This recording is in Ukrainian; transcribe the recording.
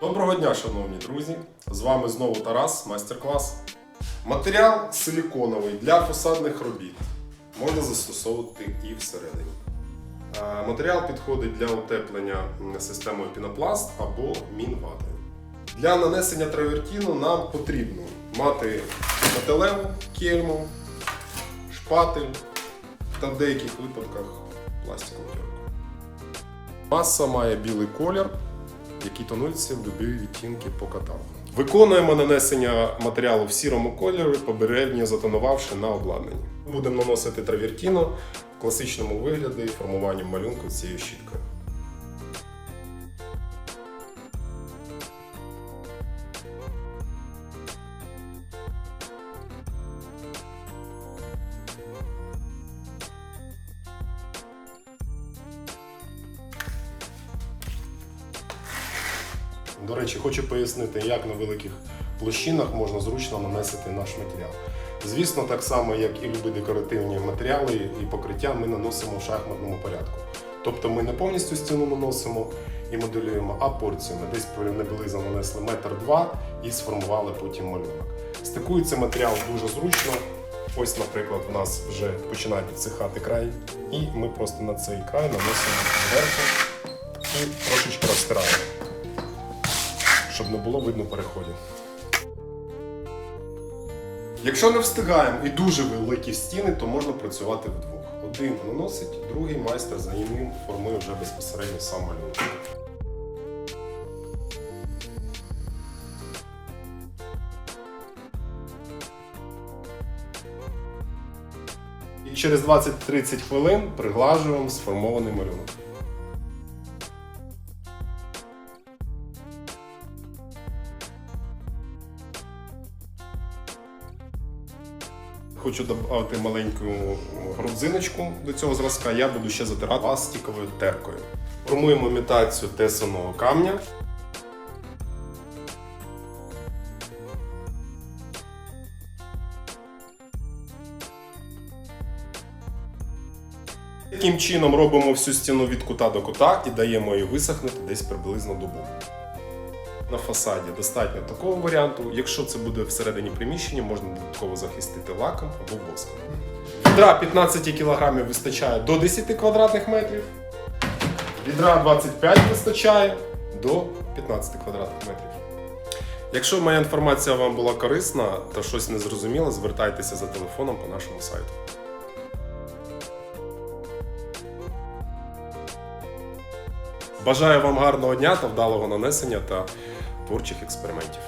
Доброго дня, шановні друзі! З вами знову Тарас, майстер-клас. Матеріал силіконовий для фасадних робіт. Можна застосовувати і всередині. Е, Матеріал підходить для утеплення системою пінопласт або мінватою. Для нанесення травертіну нам потрібно мати металеву кельму, шпатель та в деяких випадках пластикову терку. Маса має білий колір, який тонуються в любі відтінки по каталогу. Виконуємо нанесення матеріалу в сірому кольорі, попередньо затонувавши на обладнанні. Будемо наносити травертіно в класичному вигляді формуванням малюнку цією щіткою. До речі, хочу пояснити, як на великих площинах можна зручно нанести наш матеріал. Звісно, так само, як і любі декоративні матеріали і покриття, ми наносимо в шахматному порядку. Тобто ми не повністю стіну наносимо і моделюємо, а порціями. Десь приблизно нанесли метр два і сформували потім малюнок. Стикується матеріал дуже зручно. Ось, наприклад, в нас вже починає підсихати край, і ми просто на цей край наносимо зверху і трошечки розтираємо щоб не було видно переходів. Якщо не встигаємо і дуже великі стіни, то можна працювати вдвох. Один наносить, другий майстер за ним формує вже безпосередньо сам малюнок. І через 20-30 хвилин приглажуємо сформований малюнок. Хочу додати маленьку грудзиночку до цього зразка. Я буду ще затирати пластиковою теркою. Формуємо імітацію тесаного камня. Таким чином робимо всю стіну від кута до кута і даємо її висохнути десь приблизно добу. На фасаді достатньо такого варіанту. Якщо це буде всередині приміщення, можна додатково захистити лаком або воском. Відра 15 кг вистачає до 10 квадратних метрів. Відра 25 вистачає до 15 квадратних метрів. Якщо моя інформація вам була корисна та щось не зрозуміло, звертайтеся за телефоном по нашому сайту. Бажаю вам гарного дня та вдалого нанесення та творчих експериментів.